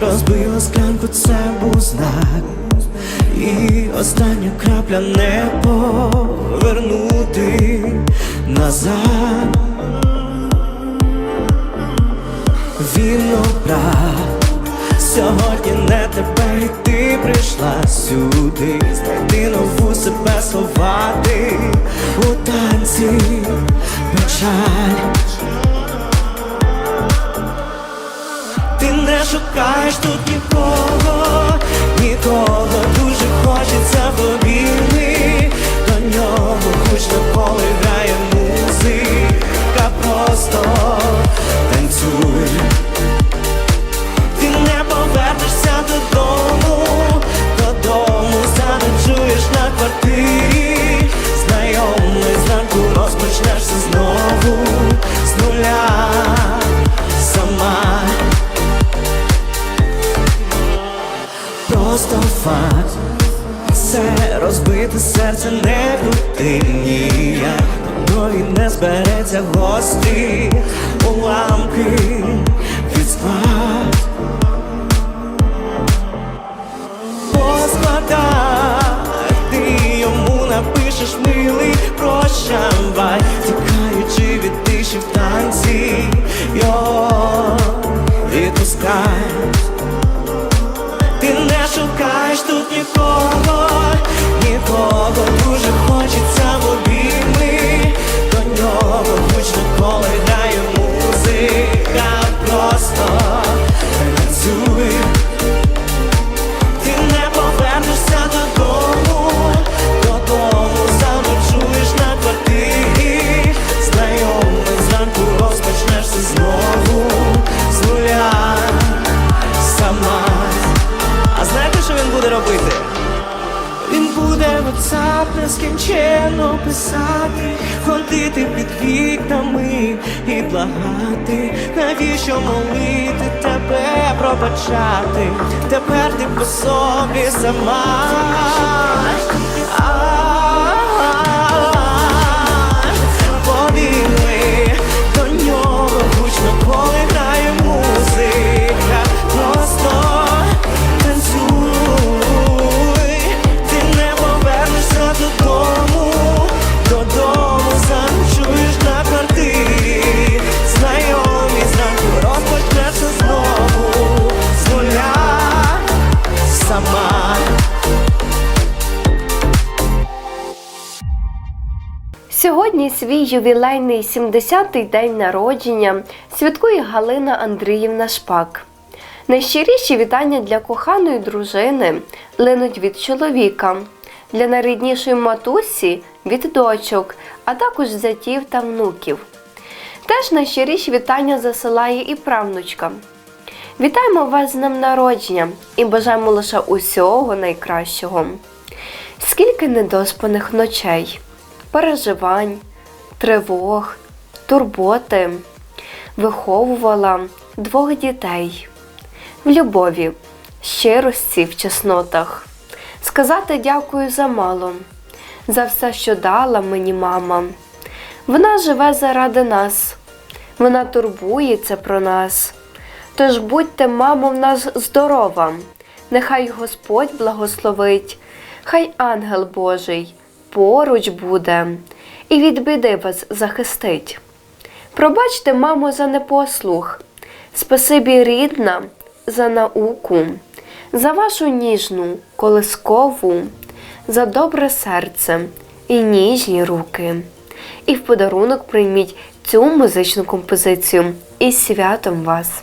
Розбила склянку, це був знак. І остання крапля не повернути назад. Він обрав. Сьогодні не тебе і ти прийшла сюди. Знайти нову себе сховати у танці печаль шукаєш тут нікого, нікого розбите серце не крути ніяк не збереться гості Уламки. Від спад Поскладай Ти йому напишеш милий прощавай WhatsApp нескінченно писати, ходити під вікнами і благати, навіщо молити тебе пробачати? Тепер ти по собі сама. Свій ювілейний 70-й день народження святкує Галина Андріївна Шпак. Найщиріші вітання для коханої дружини линуть від чоловіка, для найріднішої матусі від дочок, а також зятів та внуків. Теж найщиріші вітання засилає і правнучка. Вітаємо вас з днем народження і бажаємо лише усього найкращого. Скільки недоспаних ночей, переживань, тривог, турботи виховувала двох дітей в любові, щирості в чеснотах. Сказати дякую за мало, за все, що дала мені мама. Вона живе заради нас, вона турбується про нас. Тож будьте, мамо, в нас здорова, нехай Господь благословить, хай ангел Божий поруч буде і від біди вас захистить. Пробачте, мамо, за непослух, спасибі рідна за науку, за вашу ніжну, колискову, за добре серце і ніжні руки. І в подарунок прийміть цю музичну композицію із святом вас!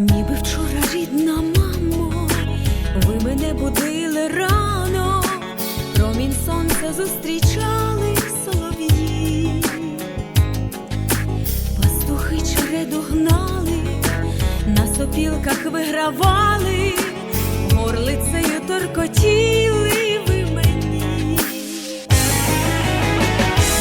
Ніби вчора рідна мамо, ви мене будили рано, промінь сонця зустрічали солов'ї, пастухи череду гнали, на сопілках вигравали, горлицею торкотіли ви мені,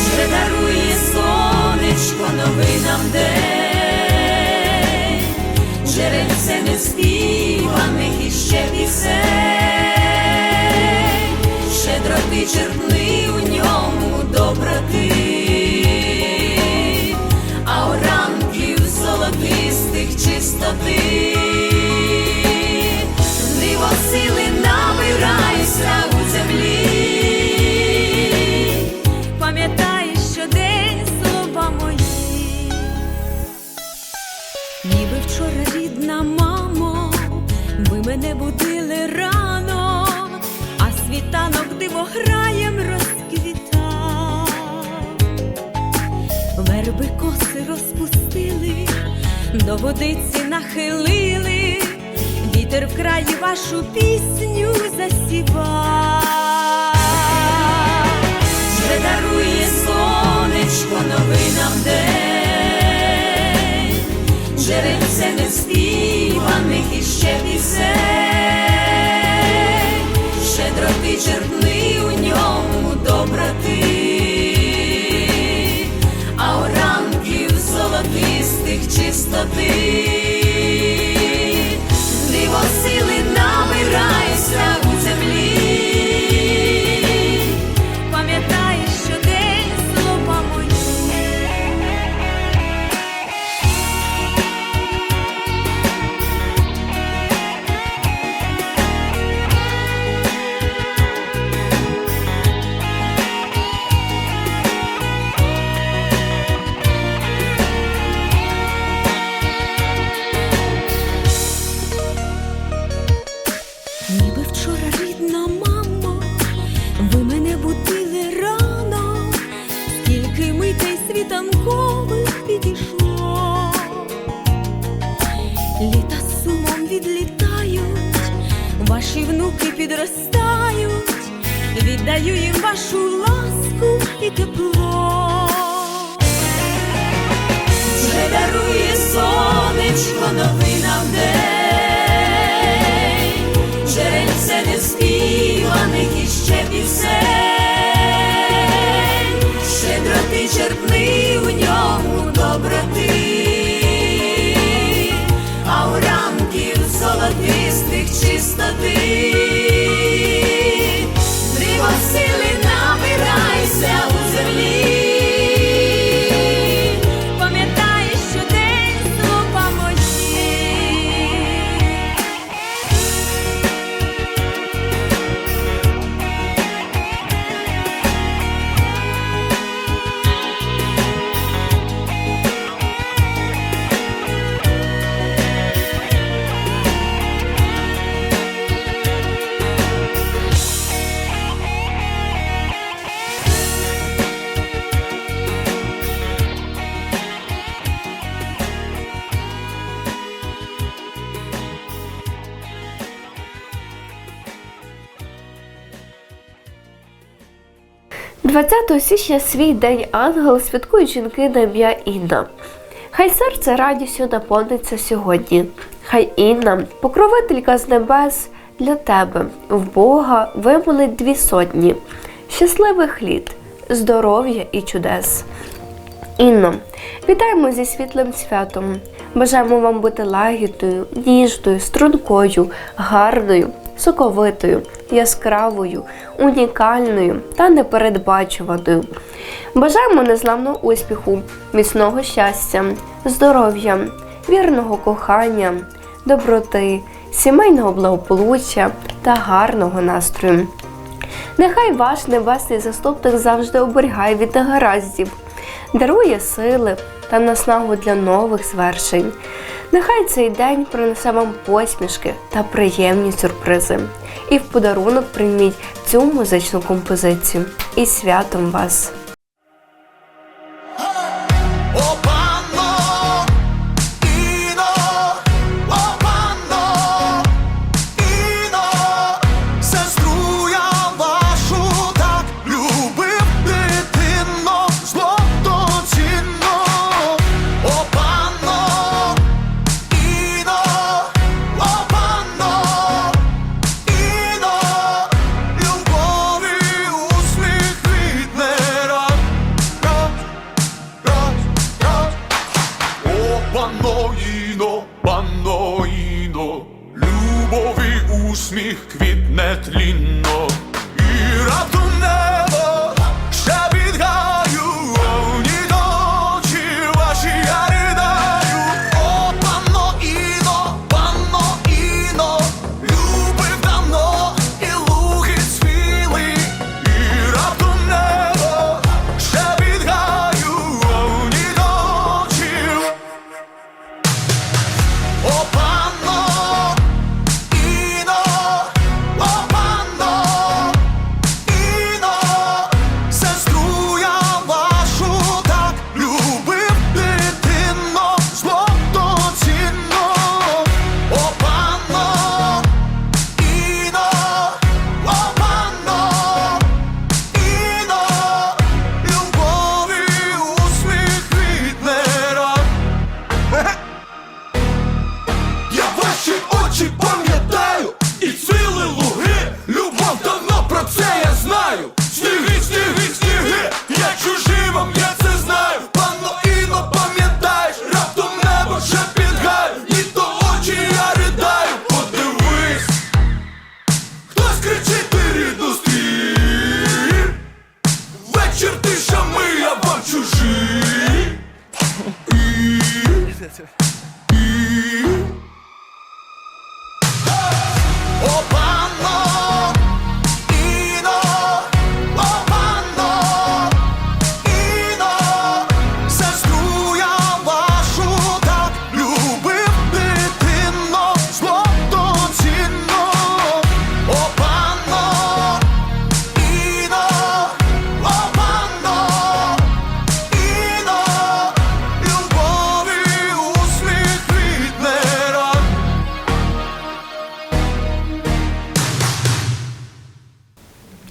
вже дарує сонечко новий нам день джерельце неспіваних іще пісень, щедро ти черпни Верби коси розпустили, до водиці нахилили, вітер в краї вашу пісню засівав. Вже дарує сонечко новий нам день, джерельце неспіваних іще пісень, щедро ти черпни у ньому доброти, чистоти, Підростають, віддаю їм вашу ласку і тепло. Вже дарує сонечко новий нам день, джерельце неспіваних іще пісень, щедро ти черпни 20 січня свій день ангел святкують жінки на ім'я Інна. Хай серце радістю наповниться сьогодні. Хай Інна, покровителька з небес, для тебе в Бога вимолить дві сотні щасливих літ, здоров'я і чудес. Інно, вітаємо зі світлим святом. Бажаємо вам бути лагідною, ніжною, стрункою, гарною, соковитою, яскравою, унікальною та непередбачуваною. Бажаємо незламного успіху, міцного щастя, здоров'я, вірного кохання, доброти, сімейного благополуччя та гарного настрою. Нехай ваш небесний заступник завжди оберігає від негараздів, дарує сили та наснагу для нових звершень. Нехай цей день принесе вам посмішки та приємні сюрпризи. І в подарунок прийміть цю музичну композицію. І святом вас!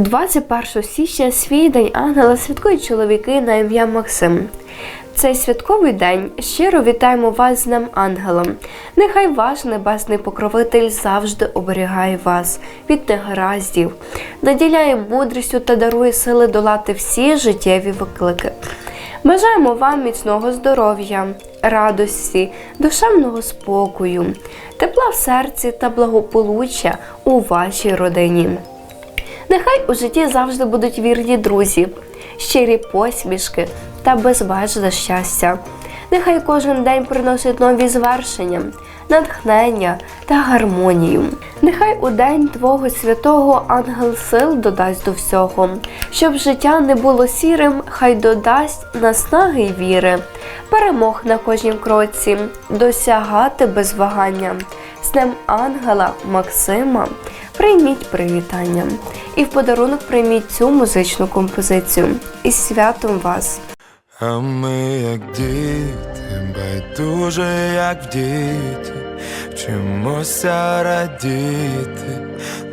21 січня свій день ангела святкують чоловіки на ім'я Максим. Цей святковий день щиро вітаємо вас з Днем Ангелом. Нехай ваш небесний покровитель завжди оберігає вас від негараздів, наділяє мудрістю та дарує сили долати всі життєві виклики. Бажаємо вам міцного здоров'я, радості, душевного спокою, тепла в серці та благополуччя у вашій родині. Нехай у житті завжди будуть вірні друзі, щирі посмішки та безбежне щастя. Нехай кожен день приносить нові звершення, натхнення та гармонію. Нехай у день Твого святого ангел сил додасть до всього, щоб життя не було сірим, хай додасть наснаги й віри, перемог на кожнім кроці, досягати без вагання. З Днем ангела Максима прийміть привітання і в подарунок прийміть цю музичну композицію. Із святом вас! А ми, як діти, байдуже, як в діті, вчимося радіти,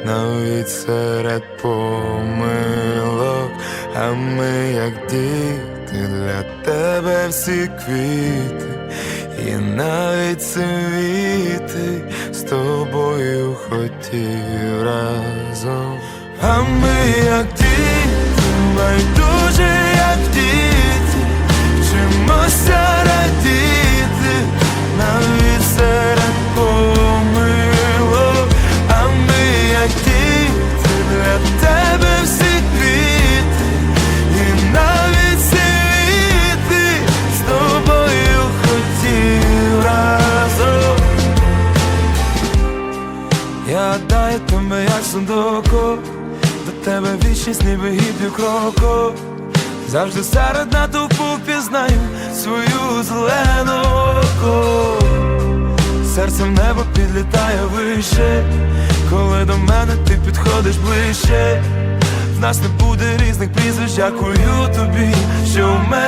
навіть серед помилок, а ми, як діти, для тебе всі квіти, і навіть світи з тобою хотів разом. А ми, як діти, байдуже, як діти, вчимося радіти, навіть серед помилок, тебе ніби гіблю кроку Завжди серед натовпу пізнаю свою зелену око. Серцем небо підлітає вище. Коли до мене ти підходиш ближче. В нас не буде різних прізвищ, дякую тобі, що в мене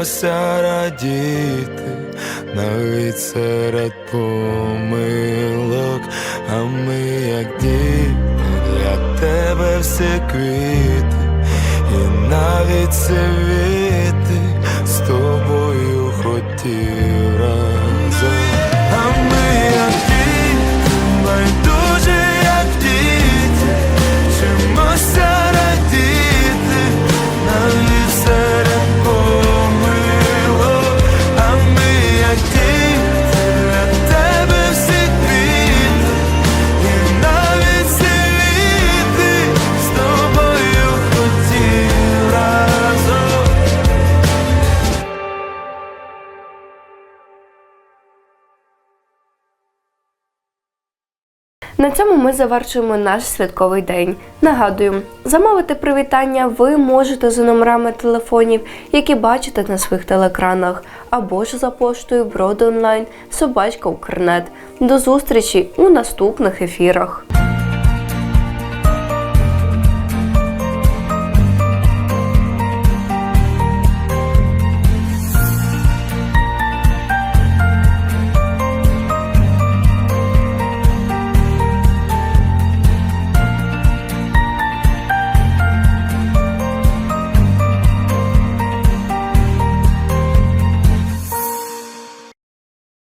вчимося радіти, навіть серед помилок, а ми, як діти, для тебе всі квіти, і навіть світи На цьому ми завершуємо наш святковий день. Нагадую, замовити привітання ви можете за номерами телефонів, які бачите на своїх телекранах, або ж за поштою Бродонлайн, собачка Укрнет. До зустрічі у наступних ефірах.